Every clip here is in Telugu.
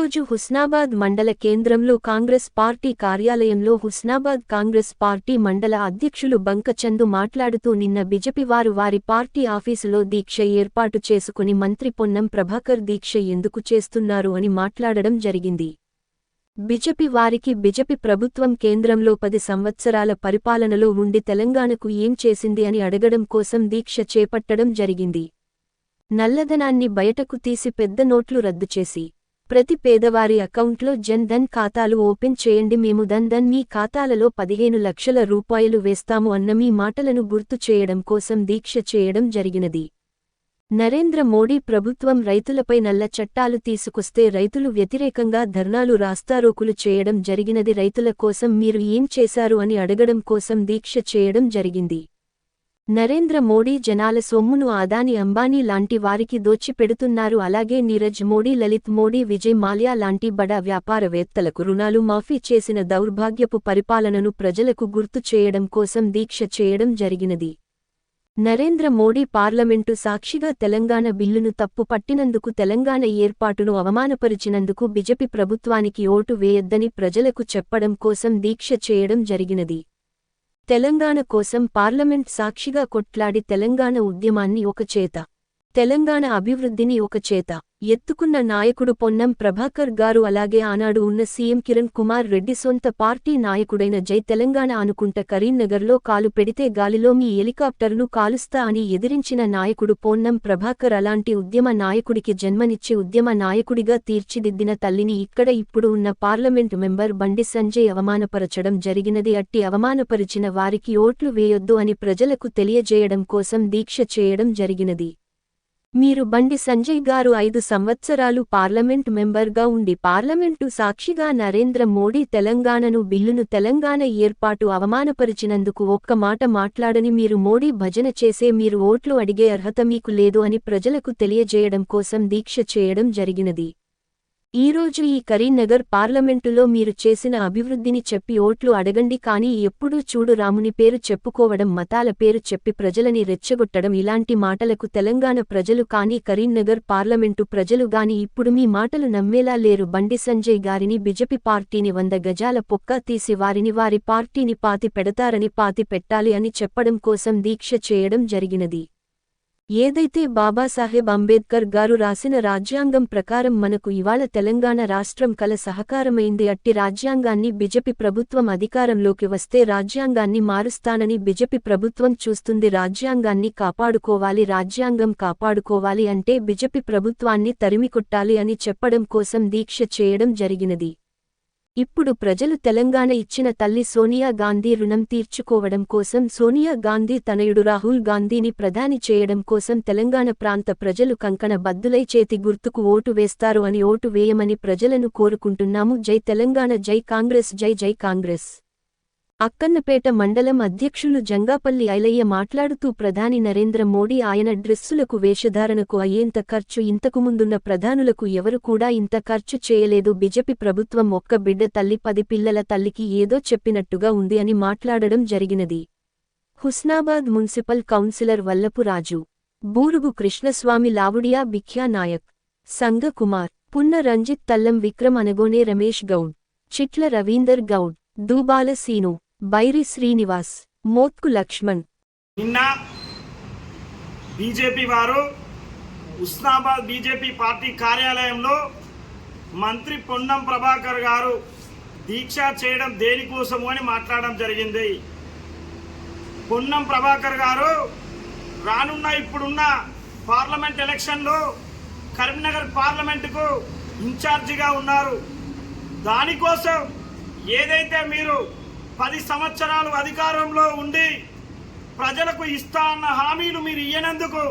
ఈరోజు హుస్నాబాద్ మండల కేంద్రంలో కాంగ్రెస్ పార్టీ కార్యాలయంలో హుస్నాబాద్ కాంగ్రెస్ పార్టీ మండల అధ్యక్షులు బంకచందు మాట్లాడుతూ నిన్న బిజెపి వారు వారి పార్టీ ఆఫీసులో దీక్ష ఏర్పాటు చేసుకుని మంత్రి పొన్నం ప్రభాకర్ దీక్ష ఎందుకు చేస్తున్నారు అని మాట్లాడడం జరిగింది. బిజెపి వారికి బిజెపి ప్రభుత్వం కేంద్రంలో పది సంవత్సరాల పరిపాలనలో ఉండి తెలంగాణకు ఏం చేసింది అని అడగడం కోసం దీక్ష చేపట్టడం జరిగింది. నల్లధనాన్ని బయటకు తీసి పెద్ద నోట్లు రద్దు చేసి ప్రతి పేదవారి అకౌంట్లో జన్ ధన్ ఖాతాలు ఓపెన్ చేయండి మేము ధన్ ధన్ మీ ఖాతాలలో పదిహేను లక్షల రూపాయలు వేస్తాము అన్న మీ మాటలను గుర్తు చేయడం కోసం దీక్ష చేయడం జరిగినది. నరేంద్ర మోడీ ప్రభుత్వం రైతులపై నల్ల చట్టాలు తీసుకొస్తే రైతులు వ్యతిరేకంగా ధర్నాలు రాస్తారోకులు చేయడం జరిగినది. రైతుల కోసం మీరు ఏం చేశారు అని అడగడం కోసం దీక్ష చేయడం జరిగింది. నరేంద్ర మోడీ జనాల సొమ్మును అదాని అంబానీ లాంటి వారికి దోచిపెడుతున్నారు అలాగే నీరజ్ మోడీ లలిత్ మోడీ విజయ్ మాల్యా లాంటి బడా వ్యాపారవేత్తలకు రుణాలు మాఫీ చేసిన దౌర్భాగ్యపు పరిపాలనను ప్రజలకు గుర్తు చేయడం కోసం దీక్ష చేయడం జరిగినది. నరేంద్ర మోడీ పార్లమెంటు సాక్షిగా తెలంగాణ బిల్లును తప్పు పట్టినందుకు తెలంగాణ ఏర్పాటును అవమానపరిచినందుకు బిజెపి ప్రభుత్వానికి ఓటు వేయొద్దని ప్రజలకు చెప్పడం కోసం దీక్ష చేయడం జరిగినది. తెలంగాణ కోసం పార్లమెంట్ సాక్షిగా కొట్లాడి తెలంగాణ ఉద్యమాన్ని ఒకచేత తెలంగాణ అభివృద్ధిని ఒక చేత. ఎత్తుకున్న నాయకుడు పొన్నం ప్రభాకర్ గారు అలాగే ఆనాడు ఉన్న సీఎం కిరణ్ కుమార్ రెడ్డి సొంత పార్టీ నాయకుడైన జై తెలంగాణ అనుకుంట కరీంనగర్లో కాలు పెడితే గాలిలో మీ హెలికాప్టర్ను కాలుస్తా అని ఎదిరించిన నాయకుడు పొన్నం ప్రభాకర్ అలాంటి ఉద్యమ నాయకుడికి జన్మనిచ్చి ఉద్యమ నాయకుడిగా తీర్చిదిద్దిన తల్లిని ఇక్కడ ఇప్పుడు ఉన్న పార్లమెంటు మెంబర్ బండి సంజయ్ అవమానపరచడం జరిగినది. అట్టి అవమానపరిచిన వారికి ఓట్లు వేయొద్దు అని ప్రజలకు తెలియజేయడం కోసం దీక్ష చేయడం జరిగినది. మీరు బండి సంజయ్ గారు ఐదు సంవత్సరాలు పార్లమెంట్ మెంబర్గా ఉండి పార్లమెంటు సాక్షిగా నరేంద్ర మోడీ తెలంగాణను బిల్లును తెలంగాణ ఏర్పాటు అవమానపరిచినందుకు ఒక్క మాట మాట్లాడని మీరు మోడీ భజన చేసే మీరు ఓట్లు అడిగే అర్హత మీకు లేదు అని ప్రజలకు తెలియజేయడం కోసం దీక్ష చేయడం జరిగినది. ఈరోజు ఈ కరీంనగర్ పార్లమెంటులో మీరు చేసిన అభివృద్ధిని చెప్పి ఓట్లు అడగండి కానీ ఎప్పుడూ చూడు రాముని పేరు చెప్పుకోవడం మతాల పేరు చెప్పి ప్రజలని రెచ్చగొట్టడం ఇలాంటి మాటలకు తెలంగాణ ప్రజలు కానీ కరీంనగర్ పార్లమెంటు ప్రజలు గాని ఇప్పుడు మీ మాటలు నమ్మేలా లేరు. బండి సంజయ్ గారిని బిజెపి పార్టీని వంద గజాల పొక్క తీసి వారిని వారి పార్టీని పాతి పెడతారని పాతి పెట్టాలి అని చెప్పడం కోసం దీక్ష చేయడం జరిగినది. ఏదైతే బాబాసాహెబ్ అంబేద్కర్ గారు రాసిన రాజ్యాంగం ప్రకారం మనకు ఇవాళ తెలంగాణ రాష్ట్రం కల సహకారమైంది అట్టి రాజ్యాంగాన్ని బిజెపి ప్రభుత్వం అధికారంలోకి వస్తే రాజ్యాంగాన్ని మారుస్తానని బిజెపి ప్రభుత్వం చూస్తుంది. రాజ్యాంగాన్ని కాపాడుకోవాలి రాజ్యాంగం కాపాడుకోవాలి అంటే బిజెపి ప్రభుత్వాన్ని తరిమికొట్టాలి అని చెప్పడం కోసం దీక్ష చేయడం జరిగినది. ఇప్పుడు ప్రజలు తెలంగాణ ఇచ్చిన తల్లి సోనియా గాంధీ రుణం తీర్చుకోవడం కోసం సోనియా గాంధీ తనయుడు రాహుల్ గాంధీని ప్రధాని చేయడం కోసం తెలంగాణ ప్రాంత ప్రజలు కంకణ బద్దులై చేతి గుర్తుకు ఓటు వేస్తారు అని ఓటు వేయమని ప్రజలను కోరుకుంటున్నాము. జై తెలంగాణ జై కాంగ్రెస్ జై జై కాంగ్రెస్. అక్కన్నపేట మండలం అధ్యక్షులు జంగాపల్లి ఐలయ్య మాట్లాడుతూ ప్రధాని నరేంద్ర మోడీ ఆయన డ్రెస్సులకు వేషధారణకు అయ్యేంత ఖర్చు ఇంతకుముందున్న ప్రధానులకు ఎవరు కూడా ఇంత ఖర్చు చేయలేదు. బిజెపి ప్రభుత్వం ఒక్క బిడ్డ తల్లి పది పిల్లల తల్లికి ఏదో చెప్పినట్టుగా ఉంది అని మాట్లాడడం జరిగినది. Husnabad municipal councillor Vallapu Raju. బూరుగు Krishnaswamy Lavudiya Bikhya Naik. Sangakumar Punna Ranjith Tallam Vikram Anagone Ramesh Goud. Chitla Ravinder Goud. Dubala Seenu. Bairi Srinivas Mothku Laxman. నిన్న బీజేపీ వారు ఉస్నాబాద్ బీజేపీ పార్టీ కార్యాలయంలో మంత్రి పొన్నం ప్రభాకర్ గారు దీక్ష చేయడం దేనికోసము అని మాట్లాడడం జరిగింది. పొన్నం ప్రభాకర్ గారు రానున్న ఇప్పుడున్న పార్లమెంట్ ఎలక్షన్లో కరీంనగర్ పార్లమెంటుకు ఇన్ఛార్జిగా ఉన్నారు. దానికోసం ఏదైతే మీరు పది సంవత్సరాలు అధికారంలో ఉండి ప్రజలకు ఇస్తా అన్న హామీలు మీరు ఇయ్యనందుకు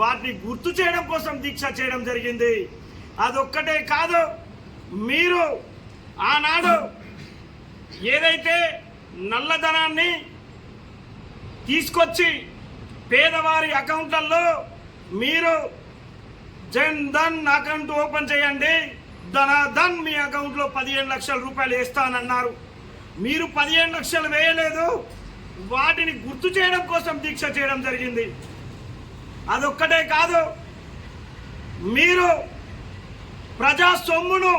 వాటిని గుర్తు చేయడం కోసం దీక్ష చేయడం జరిగింది. అదొక్కటే కాదు మీరు ఆనాడు ఏదైతే నల్లధనాన్ని తీసుకొచ్చి పేదవారి అకౌంట్లలో మీరు జన్ ధన్ అకౌంట్ ఓపెన్ చేయండి ధన ధన్ మీ అకౌంట్లో పదిహేను లక్షల రూపాయలు వేస్తానన్నారు. మీరు పదిహేను లక్షలు వేయలేదు. వాటిని గుర్తు చేయడం కోసం దీక్ష చేయడం జరిగింది. అదొక్కటే కాదు మీరు ప్రజా సొమ్మును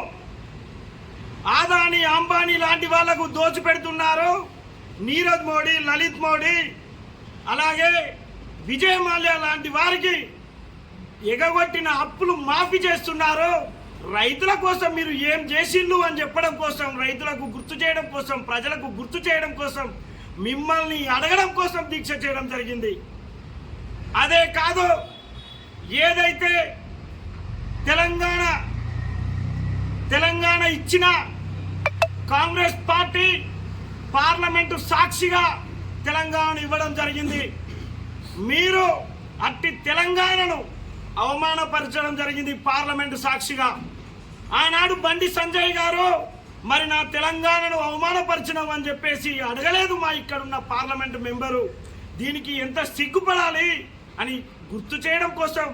ఆదాని అంబానీ లాంటి వాళ్ళకు దోచిపెడుతున్నారు. నీరజ్ మోడీ లలిత్ మోడీ అలాగే విజయ్ మాల్యా లాంటి వారికి ఎగగొట్టిన అప్పులు మాఫీ చేస్తున్నారు. రైతుల కోసం మీరు ఏం చేసిండ్రు అని చెప్పడం కోసం రైతులకు గుర్తు చేయడం కోసం ప్రజలకు గుర్తు చేయడం కోసం మిమ్మల్ని అడగడం కోసం దీక్ష చేయడం జరిగింది. అదే కాదు ఏదైతే తెలంగాణ తెలంగాణ ఇచ్చిన కాంగ్రెస్ పార్టీ పార్లమెంటు సాక్షిగా తెలంగాణ ఇవ్వడం జరిగింది. మీరు అట్టి తెలంగాణను అవమానపరచడం జరిగింది పార్లమెంటు సాక్షిగా. ఆనాడు బండి సంజయ్ గారు మరి నా తెలంగాణను అవమానపరిచినావు అని చెప్పేసి అడగలేదు మా ఇక్కడున్న పార్లమెంటు మెంబరు. దీనికి ఎంత సిగ్గుపడాలి అని గుర్తు చేయడం కోసం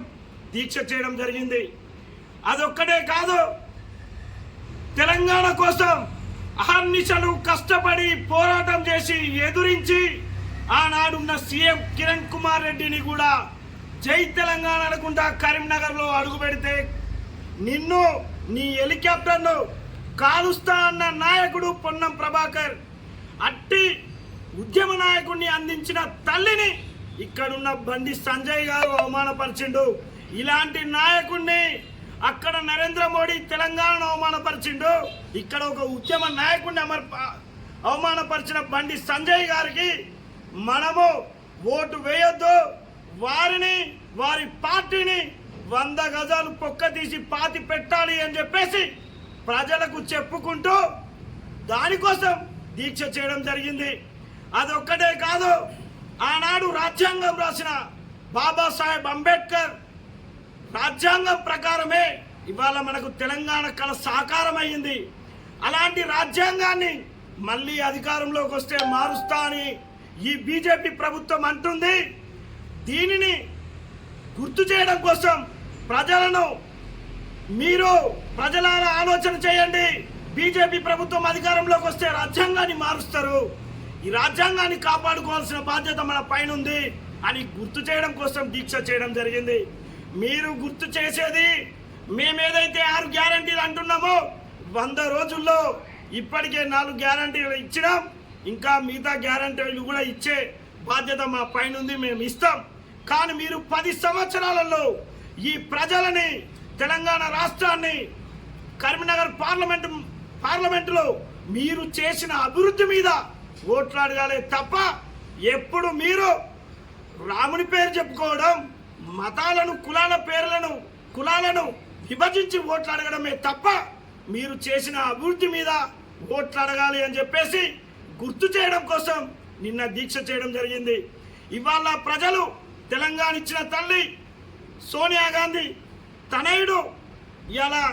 దీక్ష చేయడం జరిగింది. అదొక్కటే కాదు తెలంగాణ కోసం అహర్నిశలు కష్టపడి పోరాటం చేసి ఎదురించి ఆనాడున్న సీఎం కిరణ్ కుమార్ రెడ్డిని కూడా జై తెలంగాణ అనుకుంటా కరీంనగర్లో అడుగు పెడితే నిన్ను నీ హెలికాప్టర్ను కాలుస్తా అన్న నాయకుడు పొన్నం ప్రభాకర్. అట్టి ఉద్యమ నాయకుడిని అందించిన తల్లిని ఇక్కడున్న బండి సంజయ్ గారు అవమానపరిచిండు. ఇలాంటి నాయకుడిని అక్కడ నరేంద్ర మోడీ తెలంగాణను అవమానపరిచిండు. ఇక్కడ ఒక ఉద్యమ నాయకుడిని అమర్ అవమానపరిచిన బండి సంజయ్ గారికి మనము ఓటు వేయొద్దు. వారిని వారి పార్టీని వంద గజాలు పొక్క తీసి పాతి పెట్టాలి అని చెప్పేసి ప్రజలకు చెప్పుకుంటూ దానికోసం దీక్ష చేయడం జరిగింది. అదొక్కటే కాదు ఆనాడు రాజ్యాంగం రాసిన బాబాసాహెబ్ అంబేద్కర్ రాజ్యాంగం ప్రకారమే ఇవాళ మనకు తెలంగాణ కళ సాకారం అయ్యింది అలాంటి రాజ్యాంగాన్ని మళ్ళీ అధికారంలోకి వస్తే మారుస్తా అని ఈ బీజేపీ ప్రభుత్వం అంటుంది. దీనిని గుర్తు చేయడం కోసం ప్రజలను మీరు ప్రజలారా ఆలోచన చేయండి. బీజేపీ ప్రభుత్వం అధికారంలోకి వస్తే రాజ్యాంగాన్ని మారుస్తారు. ఈ రాజ్యాంగాన్ని కాపాడుకోవాల్సిన బాధ్యత మన పైన ఉంది అని గుర్తు చేయడం కోసం దీక్ష చేయడం జరిగింది. మీరు గుర్తు చేసేది మేమేదైతే ఆరు గ్యారంటీలు అంటున్నామో వంద రోజుల్లో ఇప్పటికే నాలుగు గ్యారంటీలు ఇచ్చినాం. ఇంకా మిగతా గ్యారంటీలు కూడా ఇచ్చే బాధ్యత మా పైన ఉంది మేము ఇస్తాం. కానీ మీరు పది సంవత్సరాలలో ఈ ప్రజలని తెలంగాణ రాష్ట్రాన్ని కరీంనగర్ పార్లమెంట్ పార్లమెంటులో మీరు చేసిన అభివృద్ధి మీద ఓట్లాడగాలే తప్ప ఎప్పుడు మీరు రాముని పేరు చెప్పుకోవడం మతాలను కులాల పేర్లను కులాలను విభజించి ఓట్లాడగడమే తప్ప మీరు చేసిన అభివృద్ధి మీద ఓట్లాడగాలి అని చెప్పేసి గుర్తు చేయడం కోసం నిన్న దీక్ష చేయడం జరిగింది. ఇవాళ ప్రజలు తెలంగాణ ఇచ్చిన తల్లి సోనియా గాంధీ తనయుడు ఇలా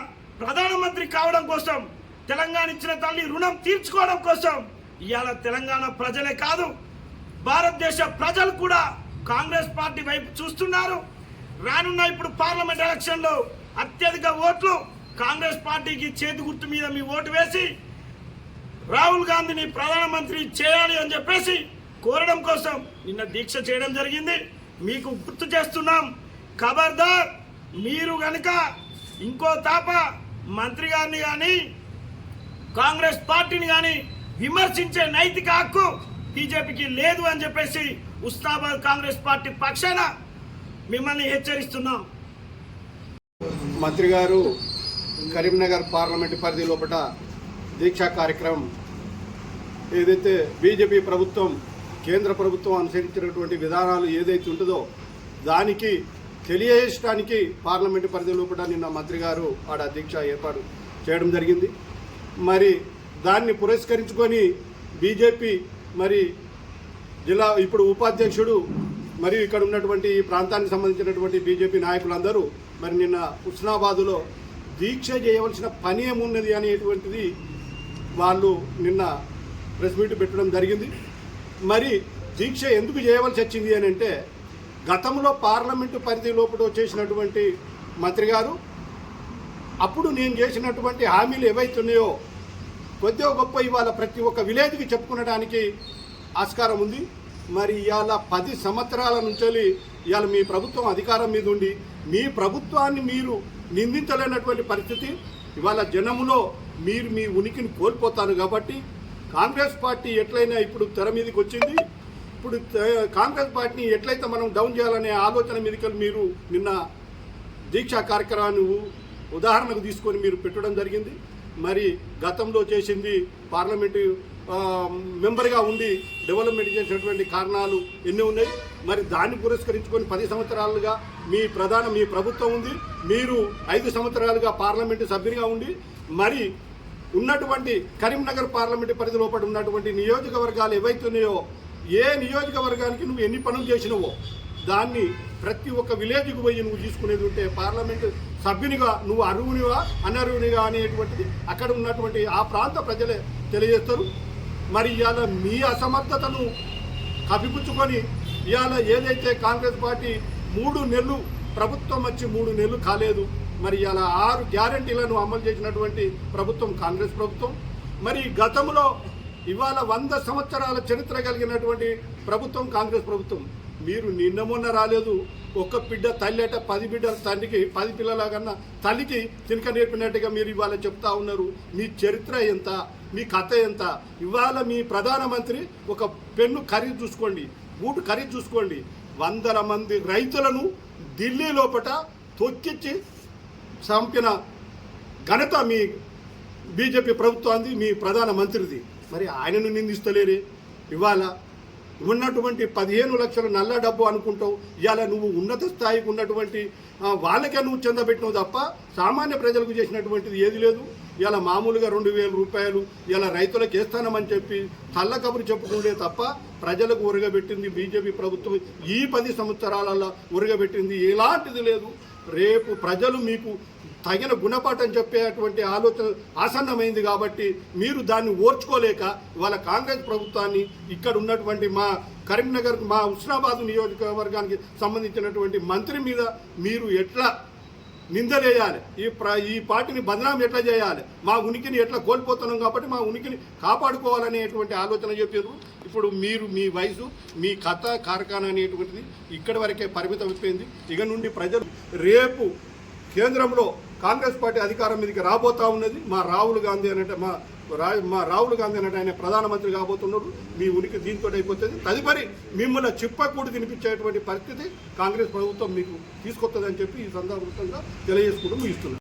ప్రధానమంత్రి కావడం కోసం తెలంగాణ ఇచ్చిన తల్లి రుణం తీర్చుకోవడం కోసం ఇవాళ తెలంగాణ ప్రజలే కాదు భారతదేశ ప్రజలు కూడా కాంగ్రెస్ పార్టీ వైపు చూస్తున్నారు. రానున్న ఇప్పుడు పార్లమెంట్ ఎలక్షన్లో అత్యధిక ఓట్లు కాంగ్రెస్ పార్టీకి చేతి గుర్తు మీద మీ ఓటు వేసి రాహుల్ గాంధీని ప్రధానమంత్రి చేయాలి అని చెప్పేసి కోరడం కోసం నిన్న దీక్ష చేయడం జరిగింది. మీకు గుర్తు చేస్తున్నాం ఖబర్దార్ మీరు కనుక ఇంకో తాప మంత్రి గారిని కానీ కాంగ్రెస్ పార్టీని కానీ విమర్శించే నైతిక హక్కు బీజేపీకి లేదు అని చెప్పేసి ఉస్తాబాద్ కాంగ్రెస్ పార్టీ పక్షాన మిమ్మల్ని హెచ్చరిస్తున్నాం. మంత్రి గారు కరీంనగర్ పార్లమెంట్ పరిధి లోపల దీక్షా కార్యక్రమం ఏదైతే బీజేపీ ప్రభుత్వం కేంద్ర ప్రభుత్వం అనుసరించినటువంటి విధానాలు ఏదైతే ఉంటుందో దానికి తెలియజేయడానికి పార్లమెంటు పరిధిలో కూడా నిన్న మంత్రి గారు ఆడ దీక్ష ఏర్పాటు చేయడం జరిగింది. మరి దాన్ని పురస్కరించుకొని బీజేపీ మరి జిల్లా ఇప్పుడు ఉపాధ్యక్షుడు మరియు ఇక్కడ ఉన్నటువంటి ఈ ప్రాంతానికి సంబంధించినటువంటి బీజేపీ నాయకులందరూ మరి నిన్న హుస్నాబాదులో దీక్ష చేయవలసిన పని ఏమున్నది అనేటువంటిది వాళ్ళు నిన్న ప్రెస్ మీట్ పెట్టడం జరిగింది. మరి దీక్ష ఎందుకు చేయవలసి వచ్చింది అని అంటే గతంలో పార్లమెంటు పరిధి లోపల చేసినటువంటి మంత్రి గారు అప్పుడు నేను చేసినటువంటి హామీలు ఏవైతున్నాయో కొద్దిగా గొప్ప ఇవాళ ప్రతి ఒక్క విలేజ్కి చెప్పుకునడానికి ఆస్కారం ఉంది. మరి ఇవాళ పది సంవత్సరాల నుంచి ఇవాళ మీ ప్రభుత్వం అధికారం మీద ఉండి మీ ప్రభుత్వాన్ని మీరు నిందించలేనటువంటి పరిస్థితి. ఇవాళ జనములో మీరు మీ ఉనికిని కోల్పోతారు కాబట్టి కాంగ్రెస్ పార్టీ ఎట్లయినా ఇప్పుడు తెర మీదకి వచ్చింది. ఇప్పుడు కాంగ్రెస్ పార్టీని ఎట్లయితే మనం డౌన్ చేయాలనే ఆలోచన మీదకి మీరు నిన్న దీక్షా కార్యక్రమాన్ని ఉదాహరణకు తీసుకొని మీరు పెట్టడం జరిగింది. మరి గతంలో చేసింది పార్లమెంటు మెంబర్గా ఉండి డెవలప్మెంట్ చేసినటువంటి కారణాలు ఎన్ని ఉన్నాయి? మరి దాన్ని పురస్కరించుకొని పది సంవత్సరాలుగా మీ ప్రధాన మీ ప్రభుత్వం ఉంది. మీరు ఐదు సంవత్సరాలుగా పార్లమెంటు సభ్యునిగా ఉండి మరి ఉన్నటువంటి కరీంనగర్ పార్లమెంటు పరిధి లోపల ఉన్నటువంటి నియోజకవర్గాలు ఏవైతున్నాయో ఏ నియోజకవర్గానికి నువ్వు ఎన్ని పనులు చేసినవో దాన్ని ప్రతి ఒక్క విలేజ్కి పోయి నువ్వు తీసుకునేది ఉంటే పార్లమెంట్ సభ్యునిగా నువ్వు అరువునివా అనర్హునిగా అనేటువంటిది అక్కడ ఉన్నటువంటి ఆ ప్రాంత ప్రజలే తెలియజేస్తారు. మరి ఇవాళ మీ అసమర్థతను కప్పిపుచ్చుకొని ఇవాళ ఏదైతే కాంగ్రెస్ పార్టీ మూడు నెలలు ప్రభుత్వం వచ్చి మూడు నెలలు కాలేదు మరి ఇవాళ ఆరు గ్యారంటీలను అమలు చేసినటువంటి ప్రభుత్వం కాంగ్రెస్ ప్రభుత్వం. మరి గతంలో ఇవాళ వంద సంవత్సరాల చరిత్ర కలిగినటువంటి ప్రభుత్వం కాంగ్రెస్ ప్రభుత్వం. మీరు నిన్న మొన్న రాలేదు. ఒక్క బిడ్డ తల్లిట పది బిడ్డల తండ్రికి పది పిల్లల కన్నా తల్లికి తినక నేర్పినట్టుగా మీరు ఇవాళ చెప్తా ఉన్నారు. మీ చరిత్ర ఎంత? మీ కథ ఎంత? ఇవాళ మీ ప్రధానమంత్రి ఒక పెన్ను ఖరీదు చూసుకోండి. బూటు ఖరీదు చూసుకోండి. వందల మంది రైతులను ఢిల్లీ లోపట తొక్కిచ్చి చంపిన ఘనత మీ బీజేపీ ప్రభుత్వాన్ని మీ ప్రధాన మంత్రిది. మరి ఆయనను నిందిస్తలేరే? ఇవాళ ఉన్నటువంటి పదిహేను లక్షల నల్ల డబ్బు అనుకుంటావు. ఇవాళ నువ్వు ఉన్నత స్థాయికి ఉన్నటువంటి వాళ్ళకే నువ్వు చెందబెట్టినావు తప్ప సామాన్య ప్రజలకు చేసినటువంటిది ఏది లేదు. ఇలా మామూలుగా రెండు వేల రూపాయలు ఇలా రైతులకు వేస్తానమని చెప్పి చల్ల కబురు చెప్పుకుంటే తప్ప ప్రజలకు ఉరగబెట్టింది బీజేపీ ప్రభుత్వం. ఈ పది సంవత్సరాలలో ఉరగబెట్టింది ఎలాంటిది లేదు. రేపు ప్రజలు మీకు తగిన గుణపాఠం చెప్పేటువంటి ఆలోచన ఆసన్నమైంది కాబట్టి మీరు దాన్ని ఓర్చుకోలేక వాళ్ళ కాంగ్రెస్ ప్రభుత్వాన్ని ఇక్కడ ఉన్నటువంటి మా కరీంనగర్ మా హుస్నాబాద్ నియోజకవర్గానికి సంబంధించినటువంటి మంత్రి మీద మీరు ఎట్లా నిందలేయాలి ఈ ప్ర ఈ పార్టీని బదనాం ఎట్లా చేయాలి? మా ఉనికిని ఎట్లా కోల్పోతున్నాం కాబట్టి మా ఉనికిని కాపాడుకోవాలనేటువంటి ఆలోచన చెప్పారు. ఇప్పుడు మీరు మీ వయసు మీ కథ కార్ఖానా అనేటువంటిది ఇక్కడి వరకే పరిమితం అయిపోయింది ఇక నుండి ప్రజలు రేపు కేంద్రంలో కాంగ్రెస్ పార్టీ అధికారం మీదకి రాబోతా ఉన్నది. మా రాహుల్ గాంధీ అనంటే మా రా మా రాహుల్ గాంధీ అనేట ఆయన ప్రధానమంత్రి కాబోతున్నాడు. మీ ఉనికి దీంతో అయిపోతుంది. తదుపరి మిమ్మల్ని చిప్పకూడి తినిపించేటువంటి పరిస్థితి కాంగ్రెస్ ప్రభుత్వం మీకు తీసుకొస్తుందని చెప్పి ఈ సందర్భంగా తెలియజేసుకుంటూ ముగిస్తున్నాను.